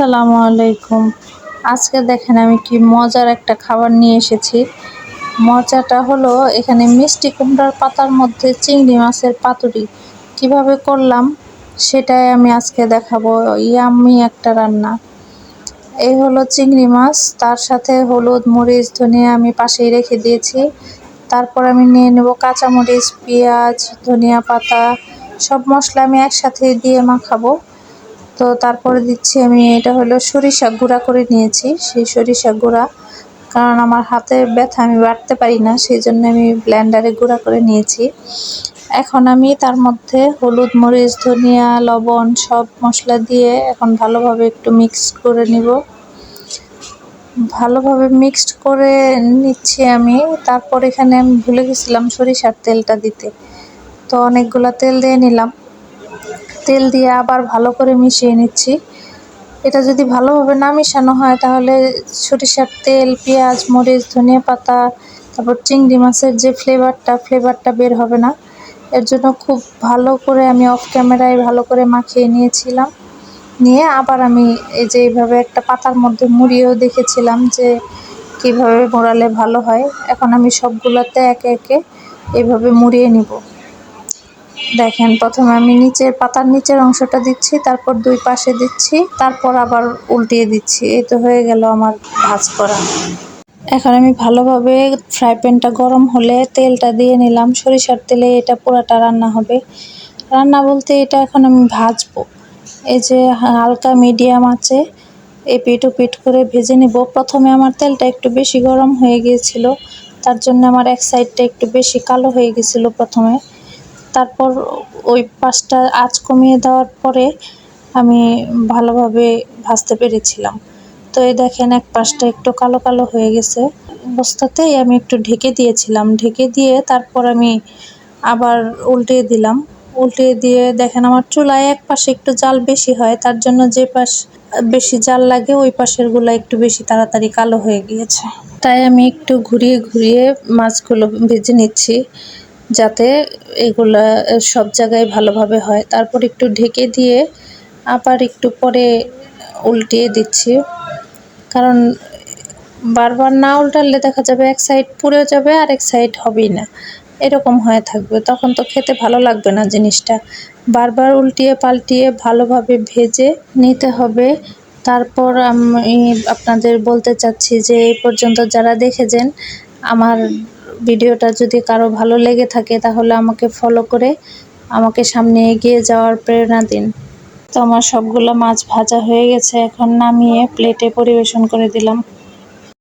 আসসালামু আলাইকুম। আজকে দেখেন আমি কি মজার একটা খাবার নিয়ে এসেছি। মজাটা হলো এখানে মিষ্টি কুমড়ার পাতার মধ্যে চিংড়ি মাছের পাতুরি। কীভাবে করলাম সেটাই আমি আজকে দেখাবো। ইয়াম্মি একটা রান্না। এই হলো চিংড়ি মাছ, তার সাথে হলুদ, মরিচ, ধনিয়া আমি পাশেই রেখে দিয়েছি। তারপর আমি নিয়ে নেব কাঁচামরিচ, পেঁয়াজ, ধনিয়া পাতা, সব মশলা আমি একসাথে দিয়ে মাখাবো। তো তারপরে দিচ্ছি আমি, এটা হলো সরিষা গুঁড়া করে নিয়েছি, সেই সরিষা গুঁড়া। কারণ আমার হাতে ব্যথা, আমি বাড়তে পারি না, সেই জন্য আমি ব্ল্যান্ডারে গুঁড়া করে নিয়েছি। এখন আমি তার মধ্যে হলুদ, মরিচ, ধনিয়া, লবণ সব মশলা দিয়ে এখন ভালোভাবে একটু মিক্স করে নিব। ভালোভাবে মিক্সড করে নিচ্ছি আমি। তারপর এখানে আমি ভুলে গেছিলাম সরিষার তেলটা দিতে। তো অনেকগুলো তেল দিয়ে নিলাম। তেল দিয়ে আবার ভালো করে মিশিয়ে নিচ্ছি। এটা যদি ভালোভাবে না মিশানো হয়, তাহলে সরিষার তেল, পেঁয়াজ, মরিচ, ধনিয়া পাতা, তারপর চিংড়ি মাছের যে ফ্লেভারটা ফ্লেভারটা বের হবে না। এর জন্য খুব ভালো করে আমি অফ ক্যামেরায় ভালো করে মাখিয়ে নিয়েছিলাম। নিয়ে আবার আমি এই যে এইভাবে একটা পাতার মধ্যে মুড়িয়েও দেখেছিলাম যে কীভাবে মোড়ালে ভালো হয়। এখন আমি সবগুলোতে একে একে এভাবে মুড়িয়ে নিব। দেখেন, প্রথমে আমি নিচের পাতার নিচের অংশটা দিচ্ছি, তারপর দুই পাশে দিচ্ছি, তারপর আবার উল্টিয়ে দিচ্ছি। এই তো হয়ে গেল আমার ভাজ করা। এখন আমি ভালোভাবে ফ্রাই প্যানটা গরম হলে তেলটা দিয়ে নিলাম। সরিষার তেলে এটা পুরাটা রান্না হবে। রান্না বলতে এটা এখন আমি ভাজবো। এই যে হালকা মিডিয়াম আছে এ এপিট পিট করে ভেজে নিব। প্রথমে আমার তেলটা একটু বেশি গরম হয়ে গিয়েছিল, তার জন্য আমার এক সাইডটা একটু বেশি কালো হয়ে গেছিল প্রথমে। তারপর ওই পাশটা আঁচ কমিয়ে দেওয়ার পরে আমি ভালোভাবে ভাজতে পেরেছিলাম। তো এই দেখেন এক পাশটা একটু কালো কালো হয়ে গেছে। অবস্থাতেই আমি একটু ঢেকে দিয়েছিলাম। ঢেকে দিয়ে তারপর আমি আবার উল্টে দিলাম। উল্টে দিয়ে দেখেন আমার চুলায় এক পাশে একটু জাল বেশি হয়, তার জন্য যে পাশ বেশি জাল লাগে, ওই পাশেরগুলো একটু বেশি তাড়াতাড়ি কালো হয়ে গিয়েছে। তাই আমি একটু ঘুরিয়ে ঘুরিয়ে মাছগুলো ভেজে নিচ্ছি। যাতে এগুলা সব জায়গায় ভালোভাবে হয়। তারপর একটু ঢেকে দিয়ে আবার একটু পরে উল্টিয়ে দিচ্ছি। কারণ বারবার না উল্টালে দেখা যাবে এক সাইড পুড়ে যাবে, আর এক সাইড হবেই না। এরকম হয়ে থাকবে। তখন তো খেতে ভালো লাগবে না জিনিসটা। বারবার উল্টিয়ে পাল্টিয়ে ভালোভাবে ভেজে নিতে হবে। তারপর আমি আপনাদের বলতে চাচ্ছি যে, এই পর্যন্ত যারা দেখেছেন, আমার ভিডিওটা যদি কারও ভালো লেগে থাকে তাহলে আমাকে ফলো করে আমাকে সামনে এগিয়ে যাওয়ার প্রেরণা দিন। তো আমার সবগুলো মাছ ভাজা হয়ে গেছে, এখন নামিয়ে প্লেটে পরিবেশন করে দিলাম।